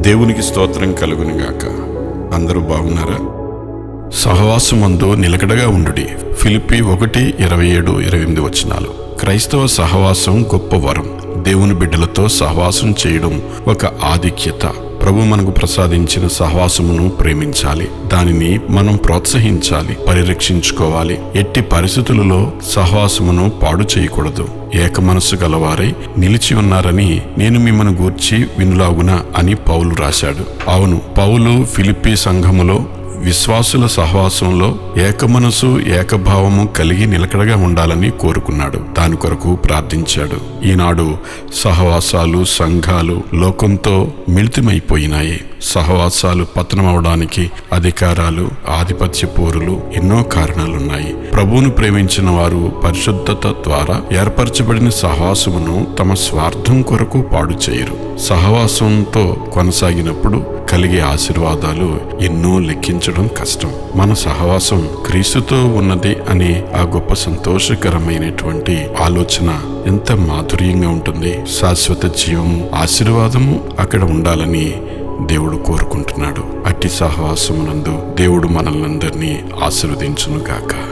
దేవునికి స్తోత్రం కలుగునుగాక అందరూ బాగున్నారా? సహవాసమందు నిలకడగా ఉండుడి. ఫిలిపి ఒకటి ఇరవై ఏడు ఇరవై ఎనిమిది వచనాలు. క్రైస్తవ సహవాసం గొప్ప వరం. దేవుని బిడ్డలతో సహవాసం చేయడం ఒక ఆధిక్యత. ప్రభు మనకు ప్రసాదించిన సహవాసమును ప్రేమించాలి. దానిని మనం ప్రోత్సహించాలి పరిరక్షించుకోవాలి. ఎట్టి పరిస్థితులలో సహవాసమును పాడు చేయకూడదు. ఏక మనస్సు గలవారై నిలిచి ఉన్నారని నేను మిమ్మల్ని గూర్చి వినులాగున అని పౌలు రాశాడు. అవును పౌలు ఫిలిప్పి సంఘములో విశ్వాసుల సహవాసంలో ఏకమనసు ఏకభావము కలిగి నిలకడగా ఉండాలని కోరుకున్నాడు. దాని కొరకు ప్రార్థించాడు. ఈనాడు సహవాసాలు సంఘాలు లోకంతో మిళితమైపోయినాయి. సహవాసాలు పతనమవడానికి అధికారాలు ఆధిపత్య పోరులు ఎన్నో కారణాలున్నాయి. ప్రభువును ప్రేమించిన వారు పరిశుద్ధత ద్వారా ఏర్పరచబడిన సహవాసమును తమ స్వార్థం కొరకు పాడు చేయరు. సహవాసంతో కొనసాగినప్పుడు కలిగే ఆశీర్వాదాలు ఎన్నో లెక్కించడం కష్టం. మన సహవాసం క్రీస్తుతో ఉన్నది అనే ఆ గొప్ప సంతోషకరమైనటువంటి ఆలోచన ఎంత మాధుర్యంగా ఉంటుంది. శాశ్వత జీవము ఆశీర్వాదము అక్కడ ఉండాలని దేవుడు కోరుకుంటున్నాడు. అట్టి సహవాసమునందు దేవుడు మనల్నందరినీ ఆశీర్వదించునుగాక. గాక